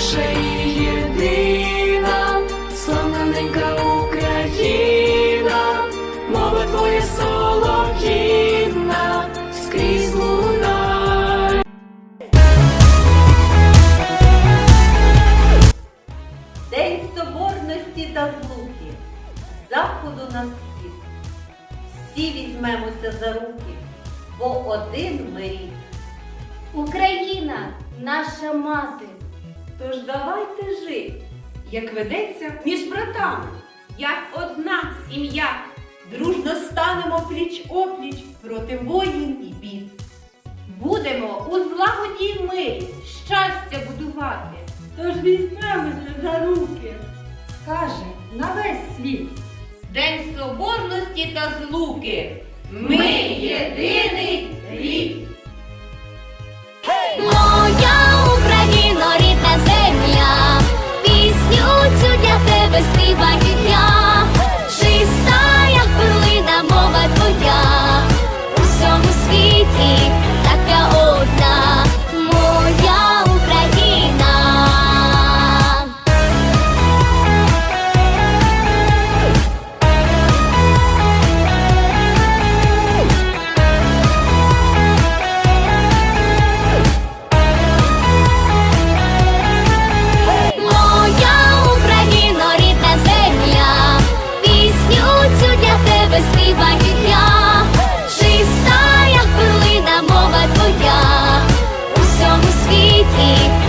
наша і єдина, славна ненька Україна, мова твоя солов'їна, скрізь лунає. День соборності та злуки, заходу на схід. Всі візьмемося за руки, бо один ми рід. Україна, наша мати. Тож давайте жить, як ведеться між братами, як одна сім'я. Дружно станемо пліч опліч проти воїн і бід. Будемо у злагоді мирі щастя будувати. Тож візьмемося за руки. Скаже на весь світ. День соборності та злуки. Ми рід. keep